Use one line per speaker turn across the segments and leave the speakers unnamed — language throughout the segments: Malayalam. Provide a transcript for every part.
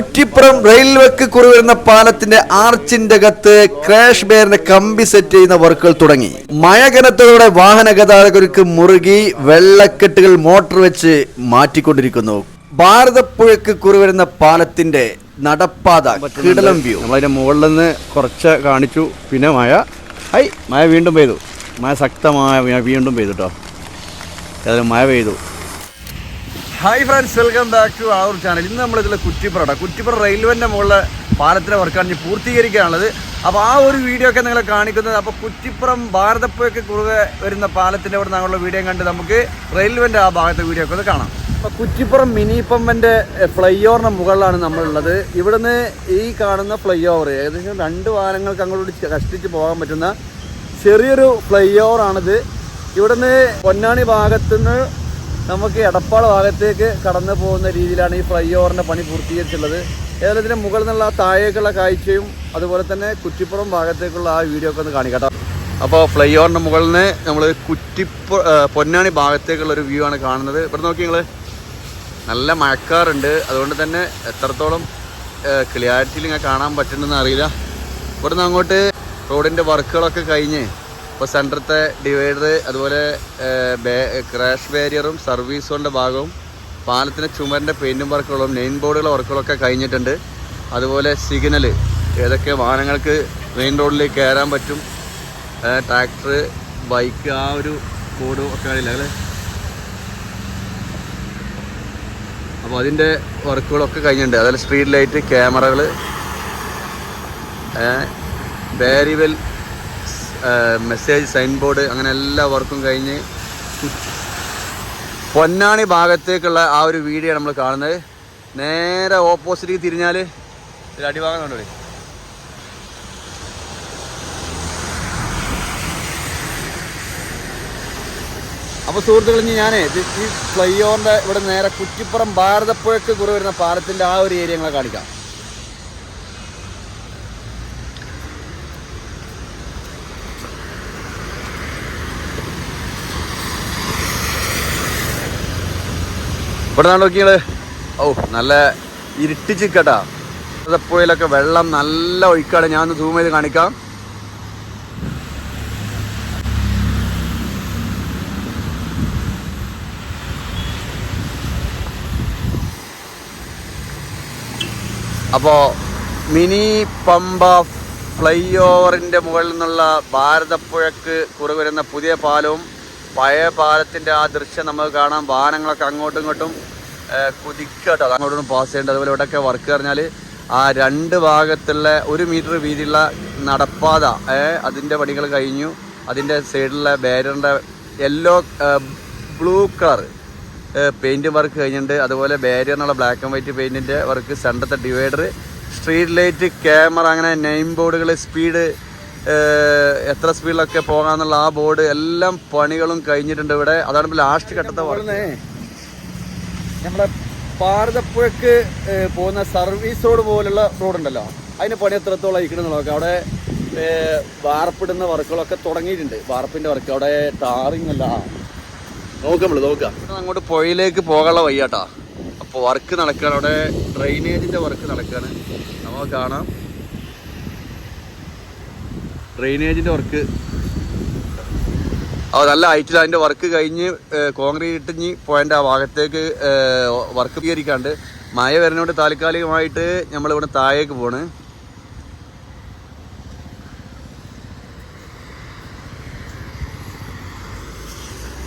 കുറ്റിപ്പുറം റെയിൽവേക്ക് കുറിവരുന്ന പാലത്തിന്റെ ആർച്ചിന്റെ അകത്ത് ക്രാഷ് ബെയറിന്റെ കമ്പി സെറ്റ് ചെയ്യുന്ന വർക്കുകൾ തുടങ്ങി. മഴ കനത്തതോടെ വാഹന ഗതാഗതർക്ക് മുറുകി വെള്ളക്കെട്ടുകൾ മോട്ടോർ വെച്ച് മാറ്റിക്കൊണ്ടിരിക്കുന്നു. ഭാരതപ്പുഴക്ക് കുറിവരുന്ന പാലത്തിന്റെ നടപ്പാത കിടലം വ്യൂ.
നമ്മളതിന്റെ മുകളിൽ നിന്ന് കുറച്ച് കാണിച്ചു. പിന്നെ മഴ. ഐ മഴ വീണ്ടും പെയ്തു. മഴ ശക്തമായ വീണ്ടും പെയ്തു കേട്ടോ മഴ പെയ്തു. Hi friends welcome back to our channel ഇന്ന് നമ്മളിതിൽ കുറ്റിപ്പുറ കുറ്റിപ്പുറ റെയിൽവേന്റെ മുകളിലെ പാലത്തിലെ വർക്കാണ് ഇനി പൂർത്തീകരിക്കാനുള്ളത്. അപ്പോൾ ആ ഒരു വീഡിയോ ഒക്കെ നിങ്ങളെ കാണിക്കുന്നത്. അപ്പോൾ കുറ്റിപ്പുറം ഭാരതപ്പുഴയ്ക്ക് കുറുകെ വരുന്ന പാലത്തിന്റെ അവിടെ നിന്നുള്ള വീഡിയോ കണ്ട് നമുക്ക് റെയിൽവേന്റെ ആ ഭാഗത്തെ വീഡിയോ ഒക്കെ കാണാം. അപ്പോൾ കുറ്റിപ്പുറം മിനി പമ്പന്റെ ഫ്ലൈ ഓവറിന് മുകളിലാണ് നമ്മളുള്ളത്. ഇവിടുന്ന് ഈ കാണുന്ന ഫ്ലൈ ഓവർ ഏകദേശം രണ്ട് വാഹനങ്ങൾക്ക് അങ്ങോട്ട് കഷ്ടിച്ച് പോകാൻ പറ്റുന്ന ചെറിയൊരു ഫ്ലൈ ഓവറാണിത് ഇവിടുന്ന് പൊന്നാണി ഭാഗത്തുനിന്ന് നമുക്ക് എടപ്പാൾ ഭാഗത്തേക്ക് കടന്നു പോകുന്ന രീതിയിലാണ് ഈ ഫ്ലൈ ഓവറിന്റെ പണി പൂർത്തീകരിച്ചുള്ളത് ഏതായാലും ഇതിന് മുകളിൽ നിന്നുള്ള താഴേക്കുള്ള കാഴ്ചയും അതുപോലെ തന്നെ കുറ്റിപ്പുറം ഭാഗത്തേക്കുള്ള ആ വീഡിയോ ഒക്കെ ഒന്ന് കാണിക്കട്ടോ അപ്പോൾ ഫ്ലൈ ഓവറിന്റെ മുകളിൽ നിന്ന് നമ്മൾ കുറ്റിപ്പു പൊന്നാണി ഭാഗത്തേക്കുള്ള ഒരു വ്യൂ ആണ് കാണുന്നത്. ഇവിടെ നോക്കി നിങ്ങൾ നല്ല മഴക്കാറുണ്ട്. അതുകൊണ്ട് തന്നെ എത്രത്തോളം ക്ലിയാരിറ്റിയിൽ ഇങ്ങനെ കാണാൻ പറ്റുന്നതെന്ന് അറിയില്ല. ഇവിടുന്ന് അങ്ങോട്ട് റോഡിന്റെ വർക്കുകളൊക്കെ കഴിഞ്ഞ് ഇപ്പോൾ സെന്ററത്തെ ഡിവൈഡർ അതുപോലെ ക്രാഷ് ബാരിയറും സർവീസ് റോഡിന്റെ ഭാഗവും പാലത്തിന്റെ ചുമരിന്റെ പെയിന്റും വർക്കുകളും നെയിൻ ബോർഡുകളുടെ വർക്കുകളൊക്കെ കഴിഞ്ഞിട്ടുണ്ട്. അതുപോലെ സിഗ്നൽ ഏതൊക്കെ വാഹനങ്ങൾക്ക് മെയിൻ റോഡിലേക്ക് കയറാൻ പറ്റും ട്രാക്ടർ ബൈക്ക് ആ ഒരു കോഡും ഒക്കെ അറിയില്ല അല്ലേ? അപ്പോൾ അതിന്റെ വർക്കുകളൊക്കെ കഴിഞ്ഞിട്ടുണ്ട്. അതുപോലെ സ്ട്രീറ്റ് ലൈറ്റ് ക്യാമറകൾ ബാരിവെൽ മെസ്സേജ് സൈൻ ബോർഡ് അങ്ങനെ എല്ലാ വർക്കും കഴിഞ്ഞ് പൊന്നാണി ഭാഗത്തേക്കുള്ള ആ ഒരു വീഡിയോ നമ്മൾ കാണുന്നത്. നേരെ ഓപ്പോസിറ്റ് തിരിഞ്ഞാൽ അടിഭാഗം കണ്ടു അപ്പോൾ സുഹൃത്തുക്കൾ ഇനി ഞാനേ ഈ ഫ്ലൈ ഓവറിന്റെ ഇവിടെ നേരെ കുറ്റിപ്പുറം ഭാരതപ്പുഴക്ക് കുറവ് വരുന്ന പാലത്തിന്റെ ആ ഒരു ഏരിയ കാണിക്കാം. ഇവിടെ നിന്നാണ് നോക്കിയത് ഓ നല്ല ഇരുട്ടിച്ച് കേട്ടാ ഭാരതപ്പുഴയിലൊക്കെ വെള്ളം നല്ല ഒഴുക്കാണ്. ഞാൻ ഒന്ന് സൂം ചെയ്ത് കാണിക്കാം. അപ്പോൾ മിനി പമ്പ ഫ്ലൈ ഓവറിന്റെ മുകളിൽ നിന്നുള്ള ഭാരതപ്പുഴക്ക് കുറുവരുന്ന പുതിയ പാലവും പഴയ പാലത്തിന്റെ ആ ദൃശ്യം നമുക്ക് കാണാം വാഹനങ്ങളൊക്കെ അങ്ങോട്ടും ഇങ്ങോട്ടും കുതിക്കട്ടോ. അങ്ങോട്ടും പാസ് ചെയ്യേണ്ടത് അതുപോലെ ഇവിടെയൊക്കെ വർക്ക് പറഞ്ഞാൽ ആ രണ്ട് ഭാഗത്തുള്ള ഒരു മീറ്റർ വീതിയുള്ള നടപ്പാത അതിന്റെ പണികൾ കഴിഞ്ഞു. അതിന്റെ സൈഡിലെ ബാരിയറിന്റെ yellow blue colour paint work കഴിഞ്ഞിട്ടുണ്ട്. അതുപോലെ ബാരിയറിനുള്ള ബ്ലാക്ക് ആൻഡ് വൈറ്റ് പെയിന്റിന്റെ വർക്ക് സെന്ററത്തെ ഡിവൈഡർ സ്ട്രീറ്റ് ലൈറ്റ് ക്യാമറ അങ്ങനെ നെയിം ബോർഡുകൾ സ്പീഡ് എത്ര സ്പീഡിലൊക്കെ പോകാന്നുള്ള ആ ബോർഡ് എല്ലാം പണികളും കഴിഞ്ഞിട്ടുണ്ട് ഇവിടെ. അതാണ് ലാസ്റ്റ് ഘട്ടത്തെ നമ്മളെ ഭാരതപ്പുഴക്ക് പോകുന്ന സർവീസ് റോഡ് പോലുള്ള റോഡ് ഉണ്ടല്ലോ. അതിന് പണി എത്രത്തോളം അയക്കണം നോക്കാം അവിടെ വാർപ്പിടുന്ന വർക്കുകളൊക്കെ തുടങ്ങിയിട്ടുണ്ട്. വാർപ്പിന്റെ വർക്ക് അവിടെ ടാറിങ് അല്ല. നോക്കാം നമ്മൾ നോക്കാം. അങ്ങോട്ട് പുഴയിലേക്ക് പോകാനുള്ള വയ്യാട്ടാ. അപ്പോൾ വർക്ക് നടക്കുകയാണ് അവിടെ ഡ്രെയിനേജിന്റെ വർക്ക് നടക്കുകയാണ് നമുക്ക് കാണാം. ഡ്രെയിനേജിന്റെ വർക്ക് അത് നല്ല ഹൈറ്റിൽ അതിന്റെ വർക്ക് കഴിഞ്ഞ് കോൺക്രീറ്റ് ഇഞ്ഞ് പോയിന്റ് ആ ഭാഗത്തേക്ക് വർക്ക് സ്വീകരിക്കാണ്ട് മഴ വരുന്നതുകൊണ്ട് താൽക്കാലികമായിട്ട് നമ്മളിവിടെ താഴേക്ക് പോണ്.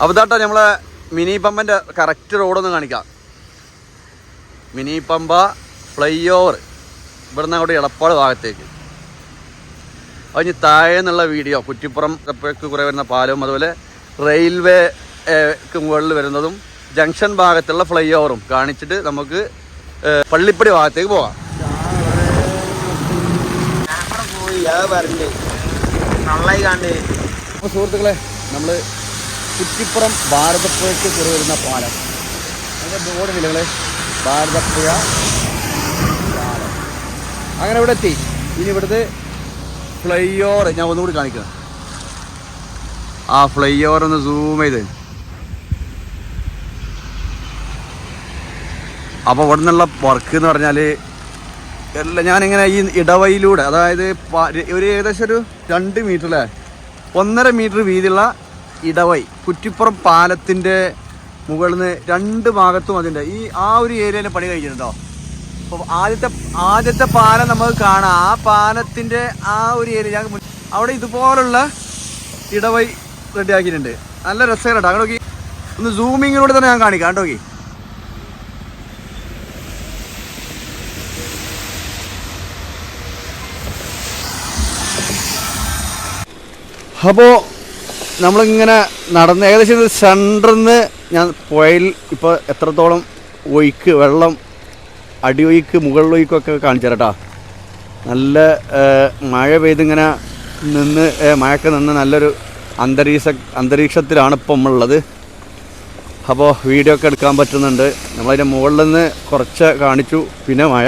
അപ്പോൾ ഇതാട്ടോ നമ്മളെ മിനി പമ്പന്റെ കറക്റ്റ് റോഡൊന്ന് കാണിക്കാം. മിനി പമ്പ ഫ്ലൈ ഓവർ ഇവിടുന്ന് അങ്ങോട്ട് എടപ്പാട് ഭാഗത്തേക്ക്. അതിന് താഴെ നിന്നുള്ള വീഡിയോ കുറ്റിപ്പുറം കുറേ വരുന്ന പാലവും അതുപോലെ റെയിൽവേ ക്ക് മുകളിൽ വരുന്നതും ജംഗ്ഷൻ ഭാഗത്തുള്ള ഫ്ലൈ ഓവറും കാണിച്ചിട്ട് നമുക്ക് പള്ളിപ്പടി ഭാഗത്തേക്ക് പോകാം. സുഹൃത്തുക്കളെ നമ്മൾ കുറ്റിപ്പുറം ഭാരതപ്പുഴയ്ക്ക് കുറി വരുന്ന പാലം. അതിന്റെ ബോർഡ് നിലകളെ ഭാരതപ്പുഴ അങ്ങനെ ഇവിടെ എത്തി. ഇനി ഇവിടുത്തെ ഫ്ലൈ ഓവർ ഞാൻ ഒന്നുകൂടി കാണിക്കാം. ആ ഫ്ലൈ ഓവർ ഒന്ന് സൂം ചെയ്ത്. അപ്പോൾ ഇവിടെ നിന്നുള്ള വർക്ക് എന്ന് പറഞ്ഞാൽ എല്ലാം ഞാനിങ്ങനെ ഈ ഇടവയിലൂടെ അതായത് ഒരു ഏകദേശം ഒരു രണ്ട് മീറ്റർ അല്ലേ ഒന്നര മീറ്റർ വീതിയുള്ള ഇടവൈ കുറ്റിപ്പുറം പാലത്തിന്റെ മുകളിൽ നിന്ന് രണ്ട് ഭാഗത്തും അതിന്റെ ഈ ആ ഒരു ഏരിയയിൽ പണി കഴിഞ്ഞിട്ടുണ്ടോ? അപ്പോൾ ആദ്യത്തെ ആദ്യത്തെ പാലം നമുക്ക് കാണാം. ആ പാലത്തിന്റെ ആ ഒരു ഏരിയ അവിടെ ഇതുപോലുള്ള ഇടവൈ റെഡിയാക്കിയിട്ടുണ്ട്. നല്ല രസകരട്ടോ അങ്ങനെ നോക്കി. ഒന്ന് സൂമിങ്ങിലൂടെ തന്നെ ഞാൻ കാണിക്കാം. കേട്ടോ അപ്പോൾ നമ്മളിങ്ങനെ നടന്ന് ഏകദേശം സെന്ററിൽ നിന്ന് ഞാൻ പുഴയിൽ ഇപ്പോൾ എത്രത്തോളം ഒഴുക്ക് വെള്ളം അടിയൊഴുക്ക് മുകളിലൊഴുക്കൊക്കെ കാണിച്ചു കേട്ടോ. നല്ല മഴ പെയ്തിങ്ങനെ നിന്ന് മഴയൊക്കെ നിന്ന് നല്ലൊരു അന്തരീക്ഷ അന്തരീക്ഷത്തിലാണ് ഇപ്പം ഉള്ളത്. അപ്പോൾ വീഡിയോ ഒക്കെ എടുക്കാൻ പറ്റുന്നുണ്ട്. നമ്മളതിന്റെ മുകളിൽ നിന്ന് കുറച്ച് കാണിച്ചു. പിന്നെ മഴ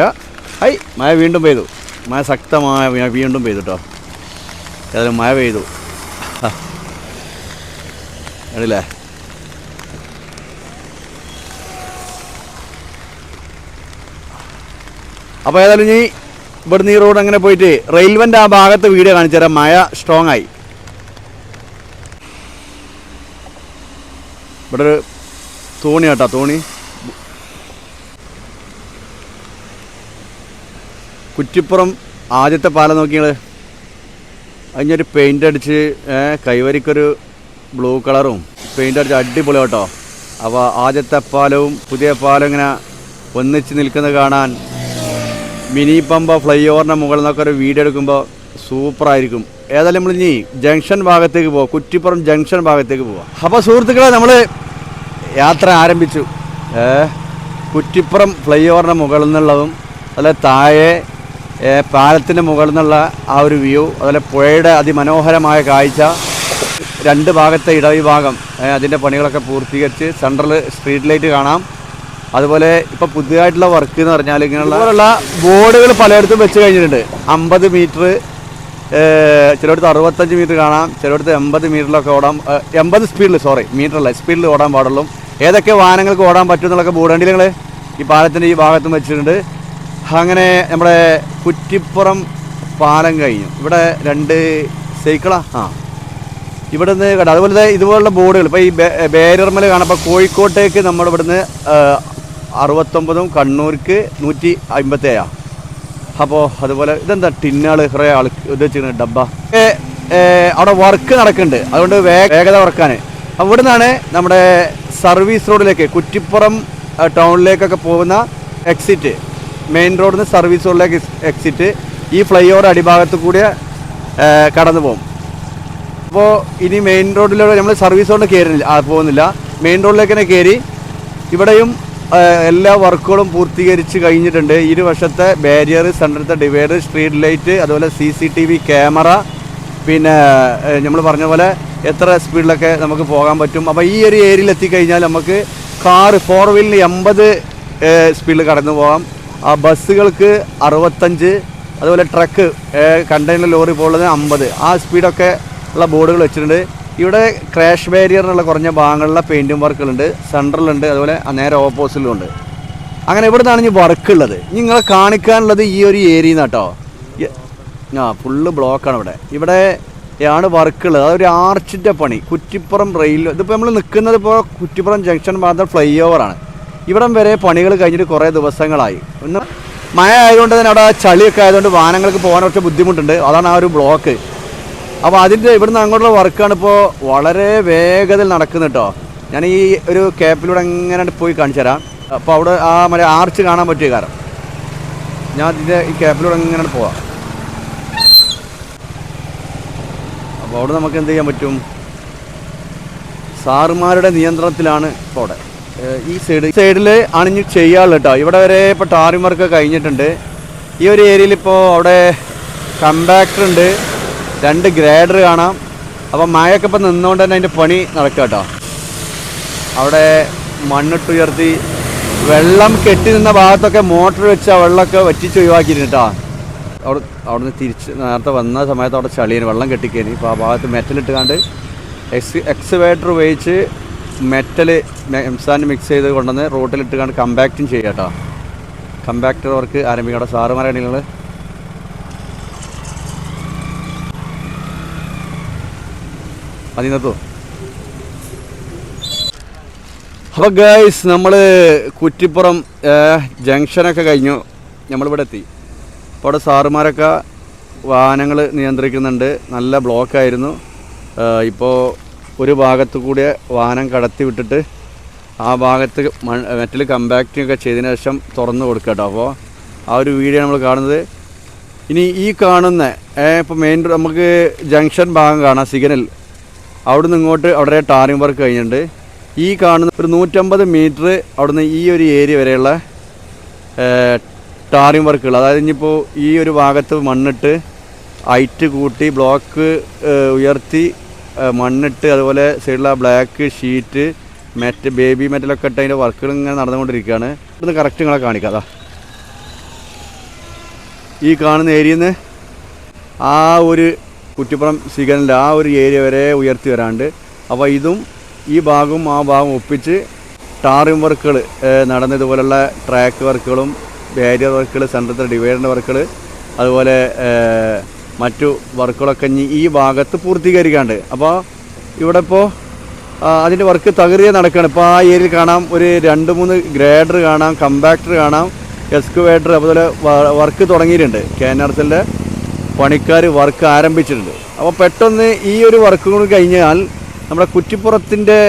ഐ മഴ വീണ്ടും പെയ്തു. മഴ ശക്തമായ മഴ വീണ്ടും പെയ്തു കേട്ടോ. ഏതായാലും മഴ പെയ്തു. കണ്ടില്ലേ? അപ്പോൾ ഏതായാലും ഇനി ഇവിടുന്ന് ഈ റോഡ് അങ്ങനെ പോയിട്ട് റെയിൽവേന്റെ ആ ഭാഗത്ത് വീഡിയോ കാണിച്ചു തരാം. മഴ സ്ട്രോങ് ആയി. ഇവിടെ ഒരു തോണി കേട്ടോ തോണി. കുറ്റിപ്പുറം ആദ്യത്തെ പാലം നോക്കിയത് അതിനൊരു പെയിന്റ് അടിച്ച് കൈവരിക്കൊരു ബ്ലൂ കളറും പെയിന്റ് അടിച്ച് അടിപൊളി കേട്ടോ. അപ്പോൾ ആദ്യത്തെ പാലവും പുതിയ പാലം ഇങ്ങനെ ഒന്നിച്ച് നിൽക്കുന്നത് കാണാൻ മിനി പമ്പ ഫ്ലൈ ഓവറിന്റെ മുകളിൽ നിന്നൊക്കെ ഒരു വീഡിയോ എടുക്കുമ്പോൾ സൂപ്പറായിരിക്കും ഏതായാലും നമ്മൾ ഇനി ജംഗ്ഷൻ ഭാഗത്തേക്ക് പോവാം. കുറ്റിപ്പുറം ജംഗ്ഷൻ ഭാഗത്തേക്ക് പോവാം. അപ്പോൾ സുഹൃത്തുക്കളെ നമ്മൾ യാത്ര ആരംഭിച്ചു. കുറ്റിപ്പുറം ഫ്ലൈ ഓവറിന്റെ മുകളിൽ നിന്നുള്ളതും അതുപോലെ താഴെ പാലത്തിന്റെ മുകളിൽ നിന്നുള്ള ആ ഒരു വ്യൂ അതുപോലെ പുഴയുടെ അതിമനോഹരമായ കാഴ്ച. രണ്ട് ഭാഗത്തെ ഇടവിഭാഗം അതിന്റെ പണികളൊക്കെ പൂർത്തീകരിച്ച് സെൻട്രൽ സ്ട്രീറ്റ് ലൈറ്റ് കാണാം. അതുപോലെ ഇപ്പൊ പുതിയതായിട്ടുള്ള വർക്ക് എന്ന് പറഞ്ഞാൽ ഇങ്ങനെയുള്ള ബോർഡുകൾ പലയിടത്തും വെച്ച് കഴിഞ്ഞിട്ടുണ്ട്. അമ്പത് മീറ്റർ ചിലയിടത്ത് അറുപത്തഞ്ച് മീറ്റർ കാണാം ചിലയിടത്ത് എൺപത് മീറ്ററിലൊക്കെ ഓടാൻ എൺപത് സ്പീഡിൽ സോറി മീറ്ററല്ല സ്പീഡിൽ ഓടാൻ പാടുള്ളൂ. ഏതൊക്കെ വാഹനങ്ങൾക്ക് ഓടാൻ പറ്റും എന്നുള്ളൊക്കെ ബോർഡ് വണ്ടിയിൽ നിങ്ങൾ ഈ പാലത്തിന്റെ ഈ ഭാഗത്തും വെച്ചിട്ടുണ്ട്. അങ്ങനെ നമ്മുടെ കുറ്റിപ്പുറം പാലം കഴിഞ്ഞു. ഇവിടെ രണ്ട് സൈക്കിളാ? ആ. ഇവിടെ നിന്ന് കണ്ടു? അതുപോലെ ഇതുപോലുള്ള ബോർഡുകൾ. ഇപ്പോൾ ഈ ബേരർമൽ കാണാം ഇപ്പോൾ കോഴിക്കോട്ടേക്ക് നമ്മൾ ഇവിടുന്ന് അറുപത്തൊമ്പതും കണ്ണൂർക്ക് നൂറ്റി അമ്പത്തേഴാ. അപ്പോൾ അതുപോലെ ഇതെന്താ ടിന്നാൾ കുറേ ആൾ വെച്ചിരുന്നത് ഡബ്ബ. അവിടെ വർക്ക് നടക്കുന്നുണ്ട്. അതുകൊണ്ട് വേഗത കുറയ്ക്കാൻ അപ്പോൾ ഇവിടെ നിന്നാണ് നമ്മുടെ സർവീസ് റോഡിലേക്ക് കുറ്റിപ്പുറം ടൗണിലേക്കൊക്കെ പോകുന്ന എക്സിറ്റ് മെയിൻ റോഡിൽ നിന്ന് സർവീസ് റോഡിലേക്ക് എക്സിറ്റ് ഈ ഫ്ലൈ ഓവർ അടിഭാഗത്ത് കൂടി കടന്നു പോകും. അപ്പോൾ ഇനി മെയിൻ റോഡിലൂടെ നമ്മൾ സർവീസ് റോഡിൽ കയറില്ല പോകുന്നില്ല. മെയിൻ റോഡിലേക്ക് തന്നെ കയറി ഇവിടെയും എല്ലാ വർക്കുകളും പൂർത്തീകരിച്ച് കഴിഞ്ഞിട്ടുണ്ട്. ഇരുവശത്തെ ബാരിയർ സെന്ററത്തെ ഡിവൈഡർ സ്ട്രീറ്റ് ലൈറ്റ് അതുപോലെ C C T V camera പിന്നെ നമ്മൾ പറഞ്ഞ പോലെ എത്ര സ്പീഡിലൊക്കെ നമുക്ക് പോകാൻ പറ്റും. അപ്പോൾ ഈ ഒരു ഏരിയയിൽ എത്തിക്കഴിഞ്ഞാൽ നമുക്ക് കാർ ഫോർ വീലിന് എൺപത് സ്പീഡിൽ കടന്നു പോകാം. ആ ബസ്സുകൾക്ക് അറുപത്തഞ്ച് അതുപോലെ ട്രക്ക് കണ്ടെയ്നർ ലോറി പോകുന്നത് അമ്പത്. ആ സ്പീഡൊക്കെ ഉള്ള ബോർഡുകൾ വെച്ചിട്ടുണ്ട്. ഇവിടെ ക്രാഷ് ബാരിയറിനുള്ള കുറഞ്ഞ ഭാഗങ്ങളിലെ പെയിന്റും വർക്കുകളുണ്ട് സെൻട്രലുണ്ട് അതുപോലെ നേരെ ഓപ്പോസിറ്റിലും ഉണ്ട്. അങ്ങനെ ഇവിടെ നിന്നാണ് ഇനി വർക്ക് ഉള്ളത്. ഇനി നിങ്ങളെ കാണിക്കാനുള്ളത് ഈ ഒരു ഏരിയ കേട്ടോ. ആ ഫുള്ള് ബ്ലോക്കാണ് ഇവിടെ. ഇവിടെ ആണ് വർക്ക് ഉള്ളത്. അതൊരു ആർച്ചിന്റെ പണി. കുറ്റിപ്പുറം റെയിൽവേ ഇതിപ്പോൾ നമ്മൾ നിൽക്കുന്നത് ഇപ്പോൾ കുറ്റിപ്പുറം ജംഗ്ഷൻ ഭാഗത്ത് ഫ്ലൈ ഓവറാണ് ഇവിടം വരെ പണികൾ കഴിഞ്ഞിട്ട് കുറേ ദിവസങ്ങളായി. ഒന്ന് മഴ ആയതുകൊണ്ട് തന്നെ അവിടെ ചളിയൊക്കെ ആയതുകൊണ്ട് വാഹനങ്ങൾക്ക് പോകാൻ കുറച്ച് ബുദ്ധിമുട്ടുണ്ട്. അതാണ് ആ ഒരു ബ്ലോക്ക് അപ്പോൾ അതിന്റെ ഇവിടുന്ന് അങ്ങോട്ടുള്ള വർക്കാണ് ഇപ്പോൾ വളരെ വേഗത്തിൽ നടക്കുന്നത് കേട്ടോ ഞാൻ ഈ ഒരു ക്യാപ്പിലൂടെ എങ്ങനെ പോയി കാണിച്ചു തരാം. അപ്പോൾ അവിടെ ആ മറ്റേ ആർച്ച് കാണാൻ പറ്റിയ കാരണം ഞാൻ ഇതിന്റെ ഈ ക്യാപ്പിലൂടെ എങ്ങനെ പോവാം. അപ്പോൾ അവിടെ നമുക്ക് എന്ത് ചെയ്യാൻ പറ്റും? സാറുമാരുടെ നിയന്ത്രണത്തിലാണ് ഇപ്പോൾ അവിടെ. ഈ സൈഡ് സൈഡിൽ അണിഞ്ഞ് ഇനി ചെയ്യാനുള്ളത് കേട്ടോ ഇവിടെ വരെ ഇപ്പോൾ ടാറിമാർക്ക് കഴിഞ്ഞിട്ടുണ്ട്. ഈ ഒരു ഏരിയയിൽ ഇപ്പോൾ അവിടെ കമ്പാക്ടർ ഉണ്ട്. രണ്ട് ഗ്രേഡർ കാണാം. അപ്പോൾ മഴയൊക്കെ ഇപ്പം നിന്നുകൊണ്ട് തന്നെ അതിന്റെ പണി നടക്കുക കേട്ടോ അവിടെ മണ്ണിട്ടുയർത്തി വെള്ളം കെട്ടി നിന്ന ഭാഗത്തൊക്കെ മോട്ടർ വെച്ച് ആ വെള്ളമൊക്കെ വറ്റിച്ച് ഒഴിവാക്കിയിരുന്നു കേട്ടോ അവിടെ അവിടുന്ന് തിരിച്ച് നേരത്തെ വന്ന സമയത്ത് അവിടെ ചളിയാണ് വെള്ളം കെട്ടിക്കേനി. ഇപ്പോൾ ആ ഭാഗത്ത് മെറ്റലിട്ട് കണ്ട് എക്സ് എക്സ്വേറ്റർ ഉപയോഗിച്ച് മെറ്റൽ എംസാൻ മിക്സ് ചെയ്ത് കൊണ്ടുവന്ന് റോട്ടിലിട്ട് കണ്ട് കമ്പാക്റ്റും ചെയ്യാം കേട്ടോ കമ്പാക്ടർ വർക്ക് ആരംഭിക്കണം സാറുമാരാണ് നിങ്ങൾ നിർത്തോ അപ്പോൾ ഗൈസ് നമ്മൾ കുറ്റിപ്പുറം ജംഗ്ഷനൊക്കെ കഴിഞ്ഞു. നമ്മളിവിടെ എത്തി. അപ്പോൾ അവിടെ സാറുമാരൊക്കെ വാഹനങ്ങൾ നിയന്ത്രിക്കുന്നുണ്ട്. നല്ല ബ്ലോക്കായിരുന്നു. ഇപ്പോൾ ഒരു ഭാഗത്ത് കൂടിയ വാഹനം കടത്തി വിട്ടിട്ട് ആ ഭാഗത്ത് മെറ്റൽ കമ്പാക്റ്റിംഗ് ഒക്കെ ചെയ്തതിന് ശേഷം തുറന്ന് കൊടുക്കുക കേട്ടോ. അപ്പോൾ ആ ഒരു വീഡിയോ നമ്മൾ കാണുന്നത്. ഇനി ഈ കാണുന്ന ഇപ്പോൾ മെയിൻ നമുക്ക് ജംഗ്ഷൻ ഭാഗം കാണാം സിഗ്നൽ. അവിടുന്ന് ഇങ്ങോട്ട് അവിടെ ടാറിംഗ് വർക്ക് കഴിഞ്ഞിട്ടുണ്ട്. ഈ കാണുന്ന ഒരു നൂറ്റമ്പത് മീറ്റർ അവിടുന്ന് ഈ ഒരു ഏരിയ വരെയുള്ള ടാറിംഗ് വർക്കുകൾ. അതായത് ഇനിയിപ്പോൾ ഈ ഒരു ഭാഗത്ത് മണ്ണിട്ട് ഹൈറ്റ് കൂട്ടി ബ്ലോക്ക് ഉയർത്തി മണ്ണിട്ട് അതുപോലെ സൈഡിലുള്ള ബ്ലാക്ക് ഷീറ്റ് മെറ്റ് ബേബി മെറ്റലൊക്കെ ഇട്ട് അതിന്റെ വർക്കുകൾ ഇങ്ങനെ നടന്നുകൊണ്ടിരിക്കുകയാണ്. ഇവിടുന്ന് കറക്റ്റ് നിങ്ങളെ കാണിക്കാം അതാ. ഈ കാണുന്ന ഏരിയയിൽ നിന്ന് ആ ഒരു കുറ്റിപ്പുറം സിഗ്നലിന്റെ ആ ഒരു ഏരിയ വരെ ഉയർത്തി വരാണ്ട്. അപ്പോൾ ഇതും ഈ ഭാഗവും ആ ഭാഗവും ഒപ്പിച്ച് ടാറിം വർക്കുകൾ നടന്നതുപോലുള്ള ട്രാക്ക് വർക്കുകളും ബാരിയർ വർക്കുകൾ സെൻട്രത്തിലെ ഡിവൈഡറിന്റെ വർക്കുകൾ അതുപോലെ മറ്റു വർക്കുകളൊക്കെ ഇനി ഈ ഭാഗത്ത് പൂർത്തീകരിക്കാണ്ട്. അപ്പോൾ ഇവിടെ ഇപ്പോൾ അതിന്റെ വർക്ക് തകറിയ നടക്കുകയാണ്. ഇപ്പോൾ ആ ഏരിയയിൽ കാണാം ഒരു രണ്ട് മൂന്ന് ഗ്രേഡർ കാണാം കമ്പാക്ടർ കാണാം എക്സ്കുവേറ്റർ അതുപോലെ വർക്ക് തുടങ്ങിയിട്ടുണ്ട്. കേനർസിന്റെ പണിക്കാർ വർക്ക് ആരംഭിച്ചിട്ടുണ്ട്. അപ്പോൾ പെട്ടെന്ന് ഈ ഒരു വർക്ക് കൂടി കഴിഞ്ഞാൽ നമ്മുടെ കുറ്റിപ്പുറത്തിന്റെ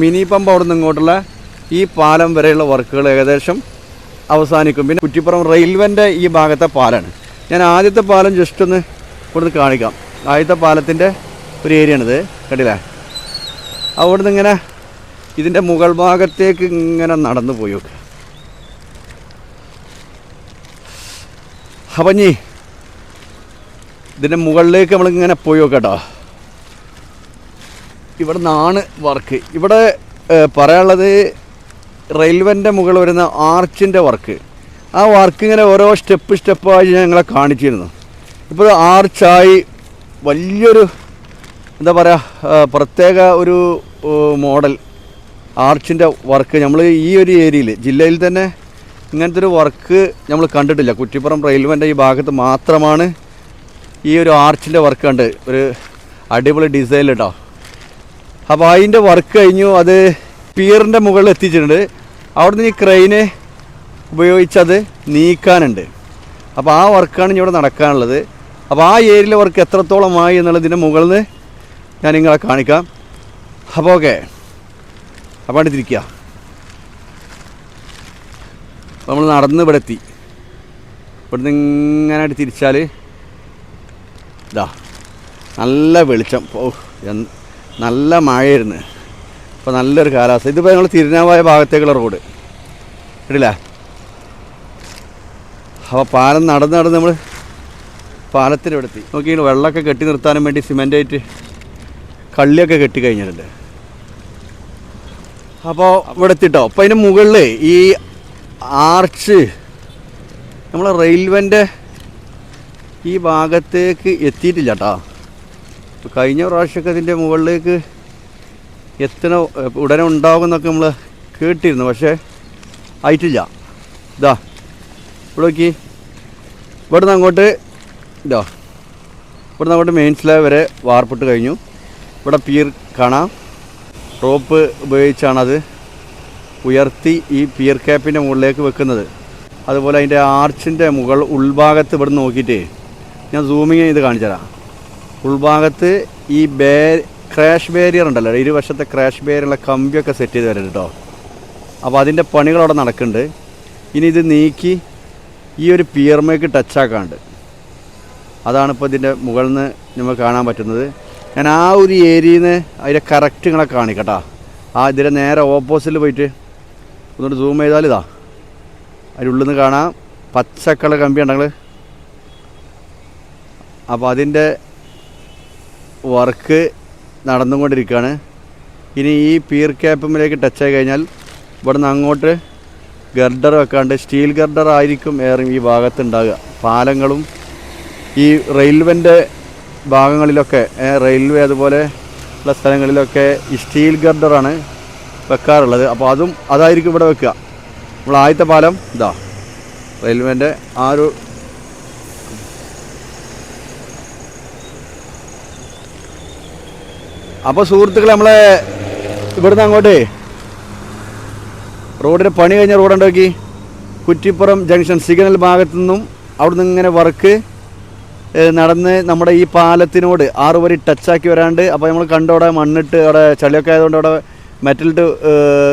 മിനി പമ്പ് അവിടെ നിന്ന് ഇങ്ങോട്ടുള്ള ഈ പാലം വരെയുള്ള വർക്കുകൾ ഏകദേശം അവസാനിക്കും. പിന്നെ കുറ്റിപ്പുറം റെയിൽവേന്റെ ഈ ഭാഗത്തെ പാലാണ്. ഞാൻ ആദ്യത്തെ പാലം ജസ്റ്റ് ഒന്ന് ഇവിടുന്ന് കാണിക്കാം. ആദ്യത്തെ പാലത്തിന്റെ ഒരു ഏരിയ ഏരിയയാണിത് കണ്ടില്ലേ? അവിടുന്ന് ഇങ്ങനെ ഇതിന്റെ മുകൾ ഭാഗത്തേക്ക് ഇങ്ങനെ നടന്നു പോയി. അപ്പം ഇനി ഇതിന്റെ മുകളിലേക്ക് നമ്മളിങ്ങനെ പോയി നോക്കട്ടോ. ഇവിടെ നിന്നാണ് വർക്ക്. ഇവിടെ പറയാനുള്ളത് റെയിൽവേന്റെ മുകളിൽ വരുന്ന ആർച്ചിന്റെ വർക്ക്. ആ വർക്ക് ഇങ്ങനെ ഓരോ സ്റ്റെപ്പ് സ്റ്റെപ്പായി ഞങ്ങളെ കാണിച്ചിരുന്നു. ഇപ്പോൾ ആർച്ചായി വലിയൊരു എന്താ പറയുക പ്രത്യേക ഒരു മോഡൽ ആർച്ചിന്റെ വർക്ക് നമ്മൾ ഈ ഒരു ഏരിയയിൽ ജില്ലയിൽ തന്നെ ഇങ്ങനത്തെ ഒരു വർക്ക് നമ്മൾ കണ്ടിട്ടില്ല. കുറ്റിപ്പുറം റെയിൽവേന്റെ ഈ ഭാഗത്ത് മാത്രമാണ് ഈ ഒരു ആർച്ചിന്റെ വർക്ക് കണ്ട് ഒരു അടിപൊളി ഡിസൈൻ കേട്ടോ അപ്പോൾ അതിന്റെ വർക്ക് കഴിഞ്ഞു അത് പിയറിന്റെ മുകളിൽ എത്തിച്ചിട്ടുണ്ട്. അവിടുന്ന് ഈ ക്രെയിന് ഉപയോഗിച്ചത് നീക്കാനുണ്ട്. അപ്പോൾ ആ വർക്കാണ് ഇവിടെ നടക്കാനുള്ളത്. അപ്പോൾ ആ ഏരിയയിലെ വർക്ക് എത്രത്തോളമായി എന്നുള്ളതിന്റെ മുകളിൽ നിന്ന് ഞാൻ നിങ്ങളെ കാണിക്കാം. അപ്പോൾ ഓക്കെ അപ്പോൾ അടുത്തിരിക്കുക നമ്മൾ നടന്ന് ഇവിടെ എത്തി. ഇവിടുന്ന് ഇങ്ങനെ തിരിച്ചാൽ ഇതാ നല്ല വെളിച്ചം. ഓ നല്ല മഴയായിരുന്നു. അപ്പോൾ നല്ലൊരു കാലാവസ്ഥ. ഇതിപ്പോൾ ഞങ്ങൾ തിരുനാവായ ഭാഗത്തേക്കുള്ള റോഡ് ഇടില്ല അപ്പോൾ പാലം നടന്ന് നടന്ന് നമ്മൾ പാലത്തിന്റെ എത്തി നോക്കി വെള്ളമൊക്കെ കെട്ടി നിർത്താനും വേണ്ടി സിമെന്റ് ആയിട്ട് കള്ളിയൊക്കെ കെട്ടി കഴിഞ്ഞിട്ടുണ്ട്. അപ്പോൾ ഇവിടെ എത്തിട്ടോ അപ്പോൾ അതിന്റെ മുകളിൽ ഈ ആർച്ച് നമ്മളെ റെയിൽവേന്റെ ഈ ഭാഗത്തേക്ക് എത്തിയിട്ടില്ല കേട്ടോ കഴിഞ്ഞ പ്രാവശ്യമൊക്കെ ഇതിന്റെ മുകളിലേക്ക് എത്തണ ഉടനെ ഉണ്ടാകുമെന്നൊക്കെ നമ്മൾ കേട്ടിരുന്നു പക്ഷേ ആയിട്ടില്ല. ഇതാ ഇവിടെ നോക്കി. ഇവിടുന്ന് അങ്ങോട്ട് ഇതാ ഇവിടുന്ന് അങ്ങോട്ട് മെയിൻ സ്ലാബ് വരെ വാർപ്പിട്ട് കഴിഞ്ഞു. ഇവിടെ പിയർ കാണാം. റോപ്പ് ഉപയോഗിച്ചാണത് ഉയർത്തി ഈ പിയർ ക്യാപ്പിന്റെ മുകളിലേക്ക് വെക്കുന്നത്. അതുപോലെ അതിന്റെ ആർച്ചിന്റെ മുകൾ ഉൾഭാഗത്ത് ഇവിടെ നോക്കിയിട്ട് ഞാൻ സൂമിങ് ചെയ്ത് കാണിച്ചു തരാം. ഉൾഭാഗത്ത് ഈ ബേ ക്രാഷ് ബാരിയർ ഉണ്ടല്ലോ ഇരുവശത്തെ ക്രാഷ് ബാരിയറുള്ള കമ്പിയൊക്കെ സെറ്റ് ചെയ്ത് വരുന്നുണ്ട് കേട്ടോ അപ്പോൾ അതിന്റെ പണികൾ അവിടെ നടക്കുന്നുണ്ട്. ഇനി ഇത് നീക്കി ഈ ഒരു പിയർമേക്ക് ടച്ചാക്കാണ്ട് അതാണ് ഇപ്പോൾ ഇതിന്റെ മുകളിൽ നിന്ന് നമുക്ക് കാണാൻ പറ്റുന്നത്. ഞാൻ ആ ഒരു ഏരിയയിൽ നിന്ന് അതിന്റെ കറക്റ്റ് നിങ്ങളെ കാണിക്കട്ടോ ആ ഇതിന്റെ നേരെ ഓപ്പോസിറ്റിൽ പോയിട്ട് ഒന്നുകൂടി സൂം ചെയ്താൽ ഇതാ. അതിന്റെ നിന്ന് കാണാം പച്ചക്കള കമ്പി ഉണ്ടെങ്കിൽ അപ്പോൾ അതിന്റെ വർക്ക് നടന്നുകൊണ്ടിരിക്കുകയാണ്. ഇനി ഈ പീർ ക്യാപ്പിലേക്ക് ടച്ച് ആയി കഴിഞ്ഞാൽ ഇവിടുന്ന് അങ്ങോട്ട് ഗർഡർ വെക്കാണ്ട് സ്റ്റീൽ ഗർഡർ ആയിരിക്കും ഏറെ ഈ ഭാഗത്ത് ഉണ്ടാകുക പാലങ്ങളും ഈ റെയിൽവേന്റെ ഭാഗങ്ങളിലൊക്കെ റെയിൽവേ അതുപോലെ ഉള്ള സ്ഥലങ്ങളിലൊക്കെ ഈ സ്റ്റീൽ ഗർഡറാണ് വെക്കാറുള്ളത്. അപ്പോൾ അതും അതായിരിക്കും ഇവിടെ വെക്കുക. നമ്മൾ ആദ്യത്തെ പാലം ഇതാ റെയിൽവേന്റെ ആ ഒരു അപ്പോൾ സുഹൃത്തുക്കളെ നമ്മളെ ഇവിടുന്ന് അങ്ങോട്ടേ. റോഡിന് പണി കഴിഞ്ഞ റോഡുണ്ടാക്കി കുറ്റിപ്പുറം ജംഗ്ഷൻ സിഗ്നൽ ഭാഗത്തു നിന്നും അവിടുന്ന് ഇങ്ങനെ വർക്ക് നടന്ന് നമ്മുടെ ഈ പാലത്തിനോട് ആറ് വരി ടച്ചാക്കി വരാണ്ട് അപ്പോൾ നമ്മൾ കണ്ടു അവിടെ മണ്ണിട്ട് അവിടെ ചളിയൊക്കെ ആയതുകൊണ്ട് അവിടെ മെറ്റലിട്ട്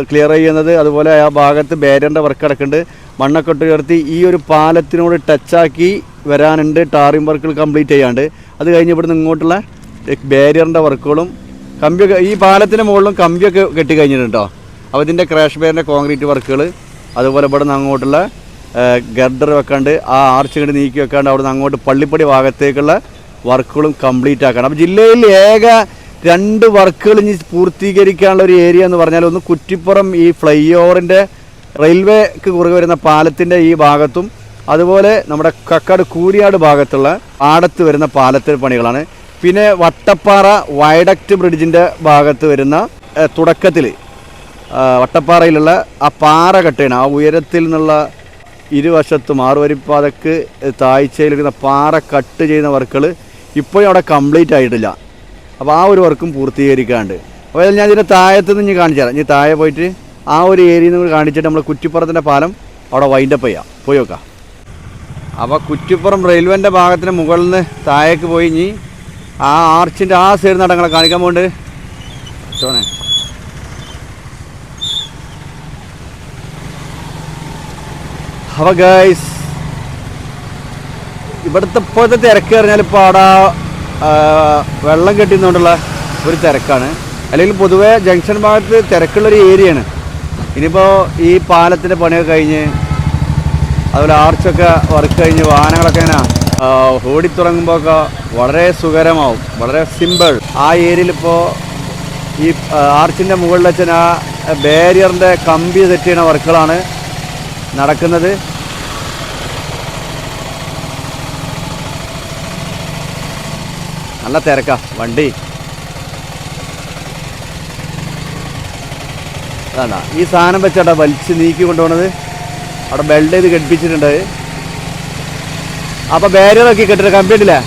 ക്ലിയർ ചെയ്യുന്നത്. അതുപോലെ ആ ഭാഗത്ത് ബാരിയറിന്റെ വർക്ക് കിടക്കുന്നുണ്ട്. മണ്ണൊക്കെ ഇട്ട് ഉയർത്തി ഈ ഒരു പാലത്തിനോട് ടച്ചാക്കി വരാനുണ്ട്. ടാറിംഗ് വർക്കുകൾ കംപ്ലീറ്റ് ചെയ്യാണ്ട്. അത് കഴിഞ്ഞ് ഇവിടുന്ന് ഇങ്ങോട്ടുള്ള ബാരിയറിന്റെ വർക്കുകളും കമ്പിയൊക്കെ ഈ പാലത്തിന് മുകളിലും കമ്പിയൊക്കെ കെട്ടി കഴിഞ്ഞിട്ടുണ്ട് കേട്ടോ അപ്പോൾ ഇതിന്റെ ക്രാഷ് ബെയറിന്റെ കോൺക്രീറ്റ് വർക്കുകൾ അതുപോലെ ഇവിടെ നിന്ന് അങ്ങോട്ടുള്ള ഗർഡർ വെക്കാണ്ട് ആ ആർച്ച് കണ്ട് നീക്കി വെക്കാണ്ട് അവിടെ നിന്ന് അങ്ങോട്ട് പള്ളിപ്പടി ഭാഗത്തേക്കുള്ള വർക്കുകളും കംപ്ലീറ്റ് ആക്കണം. അപ്പോൾ ജില്ലയിൽ ഏക രണ്ട് വർക്കുകൾ ഇനി പൂർത്തീകരിക്കാനുള്ള ഒരു ഏരിയ എന്ന് പറഞ്ഞാൽ ഒന്ന് കുറ്റിപ്പുറം ഈ ഫ്ലൈ ഓവറിന്റെ റെയിൽവേക്ക് കുറുകെ വരുന്ന പാലത്തിന്റെ ഈ ഭാഗത്തും അതുപോലെ നമ്മുടെ കക്കാട് കൂരിയാട് ഭാഗത്തുള്ള പാടത്ത് വരുന്ന പാലത്തിൽ പണികളാണ്. പിന്നെ വട്ടപ്പാറ വയഡക്റ്റ് ബ്രിഡ്ജിന്റെ ഭാഗത്ത് വരുന്ന തുടക്കത്തിൽ വട്ടപ്പാറയിലുള്ള ആ പാറ കട്ടയാണ്. ആ ഉയരത്തിൽ നിന്നുള്ള ഇരുവശത്തും ആറുവരിപ്പാതക്ക് താഴ്ചയിലിരിക്കുന്ന പാറ കട്ട് ചെയ്യുന്ന വർക്കുകൾ ഇപ്പോഴും അവിടെ കംപ്ലീറ്റ് ആയിട്ടില്ല. അപ്പോൾ ആ ഒരു വർക്കും പൂർത്തീകരിക്കാണ്ട്. അപ്പോൾ ഞാൻ ഇതിന്റെ താഴത്ത് നിന്ന് ഇനി കാണിച്ചു തരാം. ഇനി താഴെ പോയിട്ട് ആ ഒരു ഏരിയയിൽ നിന്ന് കാണിച്ചിട്ട് നമ്മൾ കുറ്റിപ്പുറത്തിന്റെ പാലം അവിടെ വൈൻഡപ്പ് ചെയ്യാം. പോയി നോക്കാം. അപ്പോൾ കുറ്റിപ്പുറം റെയിൽവേന്റെ ഭാഗത്തിന് മുകളിൽ നിന്ന് താഴേക്ക് പോയി ഇനി ആ ആർച്ചിന്റെ ആ സൈഡ് നടങ്ങളെ കാണിക്കാൻ പോണ്ട് ചോനെ. ഹവ ഗൈസ് ഇവിടുത്തെ ഇപ്പോഴത്തെ തിരക്ക് പറഞ്ഞാൽ ഇപ്പോൾ അവിടെ വെള്ളം കെട്ടിന്നുകൊണ്ടുള്ള ഒരു തിരക്കാണ്. അല്ലെങ്കിൽ പൊതുവേ ജംഗ്ഷൻ ഭാഗത്ത് തിരക്കുള്ളൊരു ഏരിയയാണ്. ഇനിയിപ്പോൾ ഈ പാലത്തിന്റെ പണിയൊക്കെ കഴിഞ്ഞ് അതുപോലെ ആർച്ചൊക്കെ വർക്ക് കഴിഞ്ഞ് വാഹനങ്ങളൊക്കെ ഇങ്ങനെ ഒക്കെ വളരെ സുഖകരമാവും. വളരെ സിമ്പിൾ ആ ഏരിയയിൽ ഇപ്പോൾ ഈ ആർച്ചിന്റെ മുകളിൽ വെച്ച ആ ബാരിയറിന്റെ കമ്പി സെറ്റ് ചെയ്യുന്ന വർക്കുകളാണ് നടക്കുന്നത്. നല്ല തിരക്കാ വണ്ടി. അതാണ്ടാ ഈ സാധനം വെച്ചാട്ടാ വലിച്ച് നീക്കി കൊണ്ടുപോണത്. അവിടെ ബെൽഡ് ചെയ്ത് ഘടിപ്പിച്ചിട്ടുണ്ട്. അപ്പോൾ ബാരിയറൊക്കെ കെട്ടിട്ട് കമ്പ്യൂട്ടില്ലേ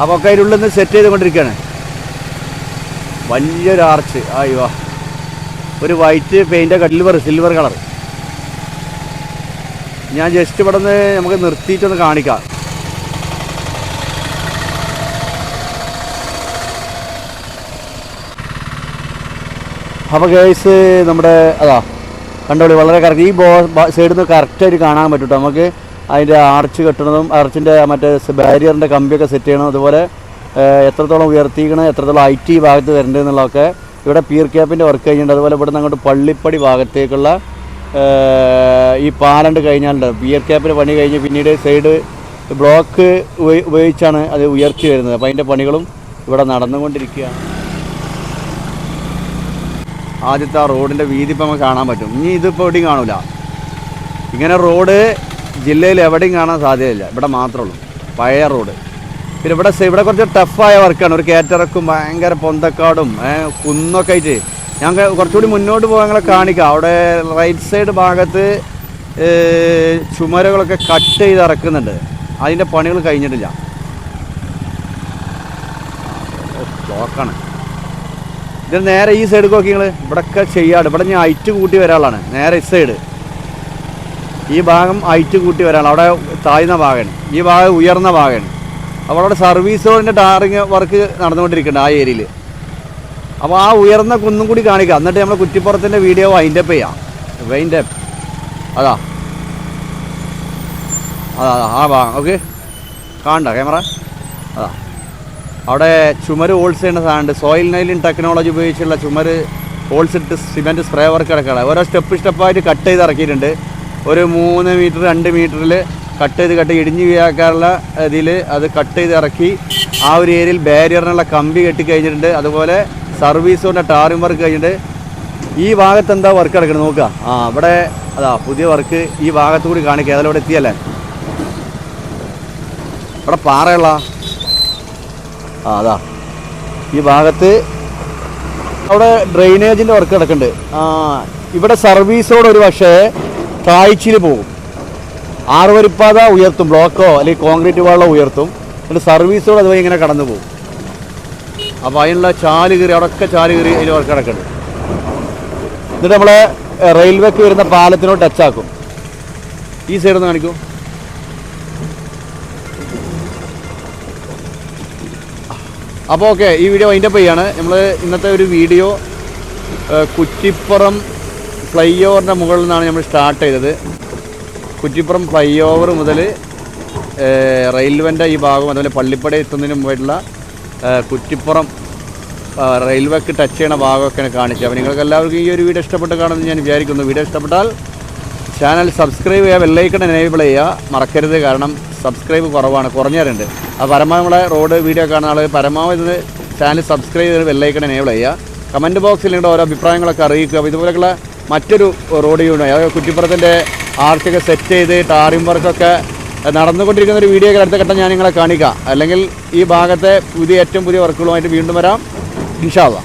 അപ്പോൾ ഒക്കെ അതിനുള്ളിൽ നിന്ന് സെറ്റ് ചെയ്തുകൊണ്ടിരിക്കുകയാണ്. വലിയൊരു ആർച്ച് അയ്യോ ഒരു വൈറ്റ് പെയിന്റൊക്കെ സിൽവർ സിൽവർ കളർ ഞാൻ ജസ്റ്റ് ഇവിടെ നിന്ന് നമുക്ക് നിർത്തിയിട്ടൊന്ന് കാണിക്കാം. അപ്പോൾ കേസ് നമ്മുടെ അതാ കണ്ടോളി വളരെ കറക്റ്റ് ഈ ബോ സൈഡിൽ നിന്ന് കറക്റ്റായിട്ട് കാണാൻ പറ്റും നമുക്ക് അതിന്റെ ആർച്ച് കെട്ടണതും ആർച്ചിന്റെ മറ്റേ ബാരിയറിന്റെ കമ്പിയൊക്കെ സെറ്റ് ചെയ്യണം. അതുപോലെ എത്രത്തോളം ഉയർത്തിക്കണം എത്രത്തോളം ഐ ടി ഭാഗത്ത് വരേണ്ടത് എന്നുള്ളതൊക്കെ ഇവിടെ പിയർ ക്യാപ്പിന്റെ വർക്ക് കഴിഞ്ഞിട്ടുണ്ട്. അതുപോലെ ഇവിടെ നിന്ന് അങ്ങോട്ട് പള്ളിപ്പടി ഭാഗത്തേക്കുള്ള ഈ പാലണ്ട് കഴിഞ്ഞാലുണ്ട്. പിയർ ക്യാപ്പിന്റെ പണി കഴിഞ്ഞ് പിന്നീട് സൈഡ് ബ്ലോക്ക് ഉപയോഗിച്ചാണ് അത് ഉയർത്തി വരുന്നത്. അപ്പോൾ അതിന്റെ പണികളും ഇവിടെ നടന്നുകൊണ്ടിരിക്കുകയാണ്. ആദ്യത്തെ ആ റോഡിന്റെ വീതി കാണാൻ പറ്റും. ഇനി ഇതിപ്പോൾ എവിടെയും കാണൂല. ഇങ്ങനെ റോഡ് ജില്ലയിൽ എവിടെയും കാണാൻ സാധ്യതയില്ല. ഇവിടെ മാത്രമേ ഉള്ളൂ. പഴയ റോഡ്. പിന്നെ ഇവിടെ ഇവിടെ കുറച്ച് ടഫായ വർക്കാണ്. ഒരു കയറ്റിറക്കും ഭയങ്കര പൊന്തക്കാടും കുന്നൊക്കെ ആയിട്ട്. ഞങ്ങൾ കുറച്ചുകൂടി മുന്നോട്ട് പോകാൻ ഞങ്ങളെ കാണിക്കാം. അവിടെ റൈറ്റ് സൈഡ് ഭാഗത്ത് ചുമരുകളൊക്കെ കട്ട് ചെയ്ത് ഇറക്കുന്നുണ്ട്. അതിന്റെ പണികൾ കഴിഞ്ഞിട്ടില്ല. ബ്ലോക്കാണ്. ഇത് നേരെ ഈ സൈഡ് നോക്കി നിങ്ങൾ ഇവിടെയൊക്കെ ചെയ്യാട് ഇവിടെ ഞാൻ ഐറ്റ് കൂട്ടി വരാളാണ് നേരെ ഈ സൈഡ് ഈ ഭാഗം ഹൈറ്റ് കൂട്ടി വരാൻ അവിടെ താഴ്ന്ന ഭാഗമാണ്. ഈ ഭാഗം ഉയർന്ന ഭാഗമാണ്. അപ്പോൾ അവിടെ സർവീസ് റോഡിന്റെ ടാറിങ് വർക്ക് നടന്നുകൊണ്ടിരിക്കുന്നുണ്ട് ആ ഏരിയയിൽ. അപ്പോൾ ആ ഉയർന്ന കുന്നും കൂടി കാണിക്കുക എന്നിട്ട് നമ്മൾ കുറ്റിപ്പുറത്തിന്റെ വീഡിയോ വൈൻഡപ്പ് ചെയ്യാം. വൈൻഡപ്പ് അതാ. അതാ അതാ ആ ഭാഗം. ഓക്കെ? കാണണ്ട ക്യാമറ അതാ. അവിടെ ചുമര് ഹോൾസ് ചെയ്യുന്ന സാധനമുണ്ട്. സോയിൽ നൈലിൻ ടെക്നോളജി ഉപയോഗിച്ചുള്ള ചുമര് ഹോൾസ് ഇട്ട് സിമെന്റ് സ്പ്രേ വർക്ക് ഇടക്കാണ് ഓരോ സ്റ്റെപ്പ് സ്റ്റെപ്പായിട്ട് കട്ട് ചെയ്ത് ഇറക്കിയിട്ടുണ്ട്. ഒരു മൂന്ന് മീറ്റർ രണ്ട് മീറ്ററിൽ കട്ട് ചെയ്ത് കട്ട് ഇടിഞ്ഞ് വീഴാക്കാനുള്ള ഇതിൽ അത് കട്ട് ചെയ്ത് ഇറക്കി ആ ഒരു ഏരിയയിൽ ബാരിയറിനുള്ള കമ്പി കെട്ടി കഴിഞ്ഞിട്ടുണ്ട്. അതുപോലെ സർവീസ് കൊണ്ട് ടാറിംഗ് വർക്ക് കഴിഞ്ഞിട്ട് ഈ ഭാഗത്ത് എന്താ വർക്ക് കിടക്കുന്നത് നോക്കുക. ആ അവിടെ അതാ പുതിയ വർക്ക് ഈ ഭാഗത്തു കൂടി കാണിക്കുക അതിലൂടെ എത്തിയല്ലേ? അവിടെ പാറയുള്ള ആ അതാ. ഈ ഭാഗത്ത് അവിടെ ഡ്രെയിനേജിന്റെ വർക്ക് കിടക്കുന്നുണ്ട് ആ ഇവിടെ സർവീസോട് ഒരു പക്ഷേ താഴ്ചയിൽ പോകും. ആറുവരിപ്പാത ഉയർത്തും ബ്ലോക്കോ അല്ലെങ്കിൽ കോൺക്രീറ്റ് വാളോ ഉയർത്തും. എന്നിട്ട് സർവീസുകൾ അതുപോലെ ഇങ്ങനെ കടന്നു പോകും. അപ്പോൾ അതിനുള്ള ചാൽ കീറി അവിടെയൊക്കെ ചാൽ കീറി അതിൽ വർക്ക് കിടക്കുന്നുണ്ട് എന്നിട്ട് നമ്മളെ റെയിൽവേക്ക് വരുന്ന പാലത്തിനോട് ടച്ച് ആക്കും. ഈ സൈഡ് ഒന്ന് കാണിക്കൂ. അപ്പോൾ ഓക്കെ ഈ വീഡിയോ വൈൻഡപ്പ് ചെയ്യാണ്. നമ്മൾ ഇന്നത്തെ ഒരു വീഡിയോ കുറ്റിപ്പുറം ഫ്ലൈ ഓവറിന്റെ മുകളിൽ നിന്നാണ് നമ്മൾ സ്റ്റാർട്ട് ചെയ്തത്. കുറ്റിപ്പുറം ഫ്ലൈ ഓവർ മുതൽ റെയിൽവേന്റെ ഈ ഭാഗം അതുപോലെ പള്ളിപ്പടി എത്തുന്നതിന് മുമ്പായിട്ടുള്ള കുറ്റിപ്പുറം റെയിൽവേക്ക് ടച്ച് ചെയ്യണ ഭാഗമൊക്കെയാണ് കാണിച്ചത്. അപ്പോൾ നിങ്ങൾക്ക് എല്ലാവർക്കും ഈ ഒരു വീഡിയോ ഇഷ്ടപ്പെട്ട് കാണുമെന്ന് ഞാൻ വിചാരിക്കുന്നു. വീഡിയോ ഇഷ്ടപ്പെട്ടാൽ ചാനൽ സബ്സ്ക്രൈബ് ചെയ്യുക വെള്ളൈക്കൺ എനേബിൾ ചെയ്യുക മറക്കരുത്. കാരണം സബ്സ്ക്രൈബ് കുറവാണ് കുറഞ്ഞാറുണ്ട് ആ പരമാവധി നമ്മളെ റോഡ് വീഡിയോ കാണുന്ന ആളുകൾ പരമാവധി ചാനൽ സബ്സ്ക്രൈബ് ചെയ്ത് വെള്ളൈക്കൺ എനേബിൾ ചെയ്യുക. കമന്റ് ബോക്സിൽ നിങ്ങളുടെ ഓരോ അഭിപ്രായങ്ങളൊക്കെ അറിയിക്കുക. അപ്പോൾ ഇതുപോലെയുള്ള മറ്റൊരു റോഡ് യൂണിറ്റ് അതായത് കുറ്റിപ്പുറത്തിന്റെ ആർച്ചൊക്കെ സെറ്റ് ചെയ്ത് ടാറിംഗ് വർക്കൊക്കെ നടന്നുകൊണ്ടിരിക്കുന്ന ഒരു വീഡിയോ അടുത്ത ഘട്ടം ഞാൻ നിങ്ങളെ കാണിക്കാം. അല്ലെങ്കിൽ ഈ ഭാഗത്തെ പുതിയ ഏറ്റവും പുതിയ വർക്കുകളുമായിട്ട് വീണ്ടും വരാം. ഇൻഷാല്ല